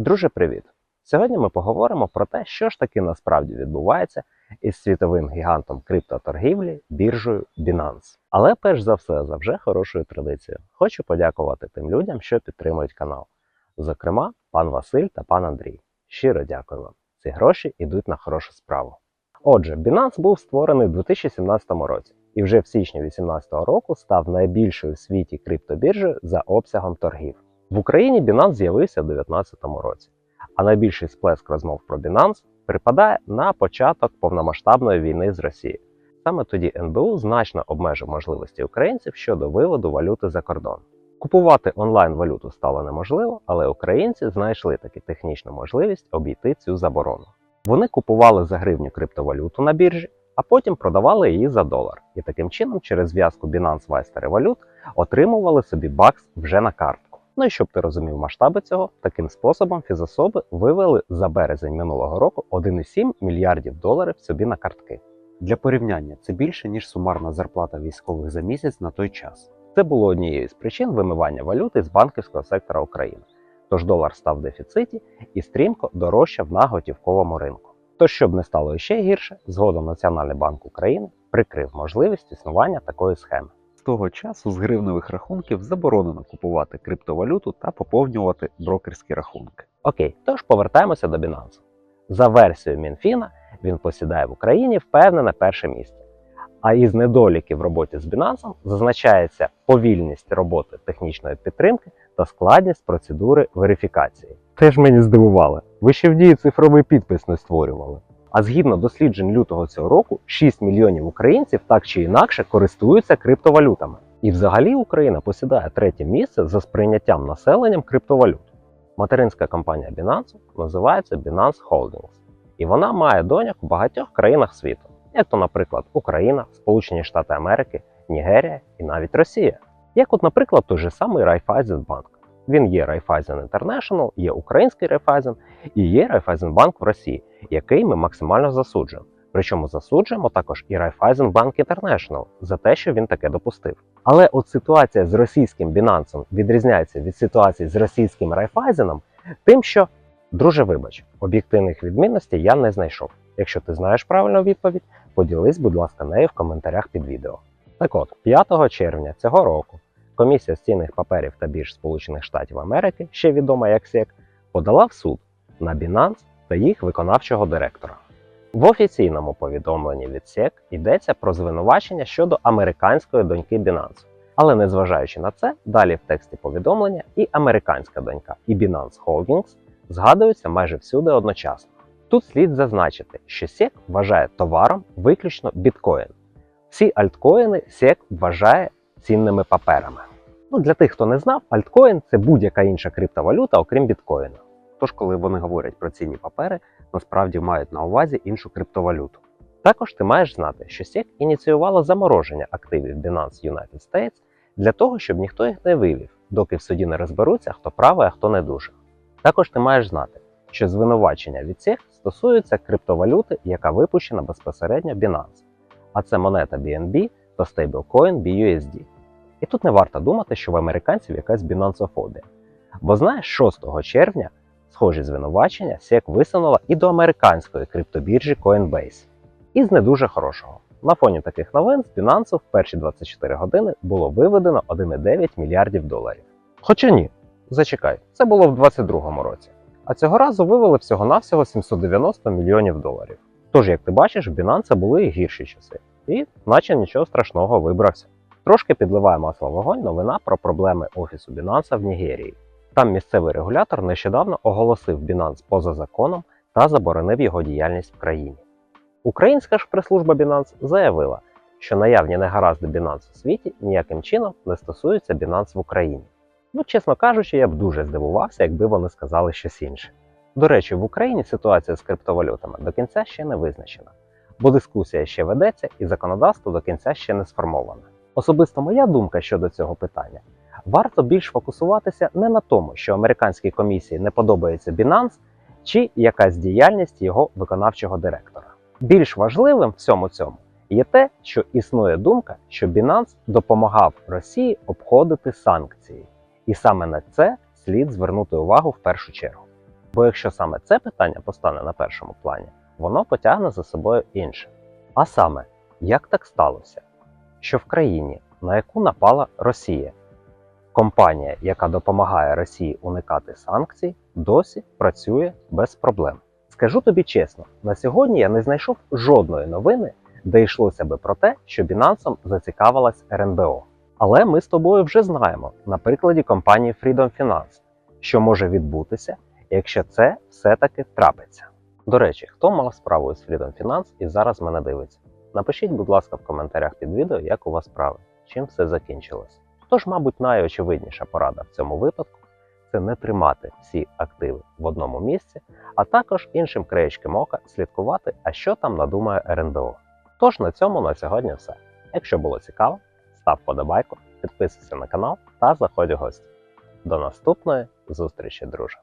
Друже, привіт! Сьогодні ми поговоримо про те, що ж таки насправді відбувається із світовим гігантом криптоторгівлі біржею Binance. Але перш за все, за вже хорошою традицією, хочу подякувати тим людям, що підтримують канал. Зокрема, пан Василь та пан Андрій. Щиро дякую вам. Ці гроші йдуть на хорошу справу. Отже, Binance був створений у 2017 році і вже в січні 2018 року став найбільшою в світі криптобіржею за обсягом торгів. В Україні Binance з'явився у 2019 році, а найбільший сплеск розмов про Binance припадає на початок повномасштабної війни з Росією. Саме тоді НБУ значно обмежив можливості українців щодо виводу валюти за кордон. Купувати онлайн валюту стало неможливо, але українці знайшли таки технічну можливість обійти цю заборону. Вони купували за гривню криптовалюту на біржі, а потім продавали її за долар. І таким чином, через зв'язку Binance та Revolut отримували собі бакс вже на картку. Ну і щоб ти розумів масштаби цього, таким способом фізособи вивели за березень минулого року 1,7 мільярдів доларів собі на картки. Для порівняння це більше, ніж сумарна зарплата військових за місяць на той час. Це було однією з причин вимивання валюти з банківського сектора України. Тож долар став в дефіциті і стрімко дорожчав на готівковому ринку. Тож, щоб не стало ще гірше, згодом Національний банк України прикрив можливість існування такої схеми. З того часу з гривневих рахунків заборонено купувати криптовалюту та поповнювати брокерські рахунки. Окей, тож повертаємося до Binance. За версією Мінфіна, він посідає в Україні впевнене перше місце. А із недоліків в роботі з Binance зазначається повільність роботи технічної підтримки та складність процедури верифікації. Теж мені здивували. Ви ще в дії цифровий підпис не створювали. А згідно досліджень лютого цього року, 6 мільйонів українців так чи інакше користуються криптовалютами. І взагалі Україна посідає третє місце за сприйняттям населенням криптовалют. Материнська компанія Binance називається Binance Holdings, і вона має доняк у багатьох країнах світу, як то, наприклад, Україна, Сполучені Штати Америки, Нігерія і навіть Росія. Як, от, наприклад, той же самий Raiffeisenbank. Він є Raiffeisen International, є український Raiffeisen і є Raiffeisenbank в Росії, який ми максимально засуджуємо. Причому засуджуємо також і Raiffeisenbank International за те, що він таке допустив. Але от ситуація з російським Binance відрізняється від ситуації з російським Raiffeisenом тим, що, друже, вибач, об'єктивних відмінностей я не знайшов. Якщо ти знаєш правильну відповідь, поділись, будь ласка, нею в коментарях під відео. Так от, 5 червня цього року Комісія з цінних паперів та бірж Сполучених Штатів Америки, ще відома як SEC, подала в суд на Binance та їх виконавчого директора. В офіційному повідомленні від SEC йдеться про звинувачення щодо американської доньки Binance. Але незважаючи на це, далі в тексті повідомлення і американська донька, і Binance Holdings згадуються майже всюди одночасно. Тут слід зазначити, що SEC вважає товаром виключно біткоін. Всі альткоїни SEC вважає цінними паперами. Ну, для тих, хто не знав, альткоін це будь-яка інша криптовалюта, окрім біткоїна. Тож, коли вони говорять про цінні папери, насправді мають на увазі іншу криптовалюту. Також ти маєш знати, що SEC ініціювала замороження активів Binance United States для того, щоб ніхто їх не вивів, доки в суді не розберуться, хто правий, а хто не дуже. Також ти маєш знати, що звинувачення від SEC стосуються криптовалюти, яка випущена безпосередньо Binance, а це монета BNB та стейблкоін BUSD. І тут не варто думати, що в американців якась бінансофобія. Бо знаєш, 6 червня схожі звинувачення SEC висунула і до американської криптобіржі Coinbase. І з не дуже хорошого. На фоні таких новин з Binance в перші 24 години було виведено 1,9 мільярдів доларів. Хоча ні, зачекай, це було в 2022 році. А цього разу вивели всього-навсього 790 мільйонів доларів. Тож, як ти бачиш, в Binance були і гірші часи, і наче нічого страшного вибрався. Трошки підливає масло вогонь новина про проблеми офісу Binance в Нігерії. Там місцевий регулятор нещодавно оголосив Binance поза законом та заборонив його діяльність в країні. Українська ж прес-служба Binance заявила, що наявні негаразди Binance у світі ніяким чином не стосуються Binance в Україні. Ну, чесно кажучи, я б дуже здивувався, якби вони сказали щось інше. До речі, в Україні ситуація з криптовалютами до кінця ще не визначена, бо дискусія ще ведеться і законодавство до кінця ще не сформоване. Особисто моя думка щодо цього питання: варто більш фокусуватися не на тому, що американській комісії не подобається Binance чи якась діяльність його виконавчого директора. Більш важливим в всьому цьому є те, що існує думка, що Binance допомагав Росії обходити санкції, і саме на це слід звернути увагу в першу чергу. Бо якщо саме це питання постане на першому плані, воно потягне за собою інше. А саме, як так сталося, що в країні, на яку напала Росія, компанія, яка допомагає Росії уникати санкцій, досі працює без проблем. Скажу тобі чесно, на сьогодні я не знайшов жодної новини, де йшлося би про те, що Binance зацікавилась РНБО. Але ми з тобою вже знаємо на прикладі компанії Freedom Finance, що може відбутися, якщо це все-таки трапиться. До речі, хто мав справу з Freedom Finance і зараз мене дивиться? Напишіть, будь ласка, в коментарях під відео, як у вас справи, чим все закінчилось. Тож, мабуть, найочевидніша порада в цьому випадку це не тримати всі активи в одному місці, а також іншим краєчком ока слідкувати, а що там надумає РНБО. Тож на цьому на сьогодні все. Якщо було цікаво, став подобайку, підписуйся на канал та заходь у гості. До наступної зустрічі, друже!